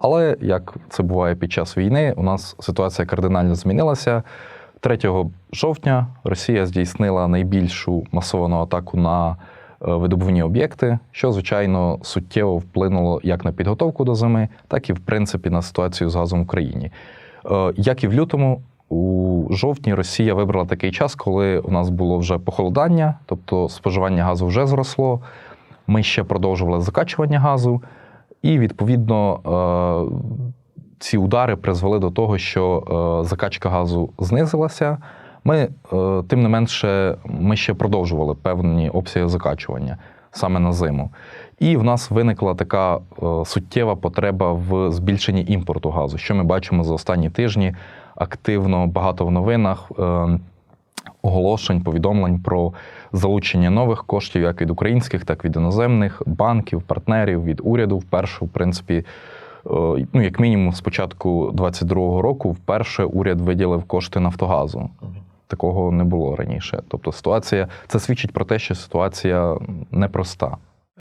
Але як це буває під час війни, у нас ситуація кардинально змінилася. 3 жовтня Росія здійснила найбільшу масовану атаку на е, видобувні об'єкти, що звичайно суттєво вплинуло як на підготовку до зими, так і в принципі на ситуацію з газом в Україні. Е, Як і в лютому, у жовтні Росія вибрала такий час, коли у нас було вже похолодання, тобто споживання газу вже зросло. Ми ще продовжували закачування газу, і відповідно е, ці удари призвели до того, що е, закачка газу знизилася. Ми, е, тим не менше, ми ще продовжували певні обсяги закачування саме на зиму. І в нас виникла така суттєва потреба в збільшенні імпорту газу, що ми бачимо за останні тижні активно багато в новинах. Оголошень, повідомлень про залучення нових коштів, як від українських, так і від іноземних банків, партнерів, від уряду. Вперше, в принципі, е, ну як мінімум, з початку 22-го року, вперше уряд виділив кошти Нафтогазу. Такого не було раніше. Тобто, ситуація це свідчить про те, що ситуація непроста.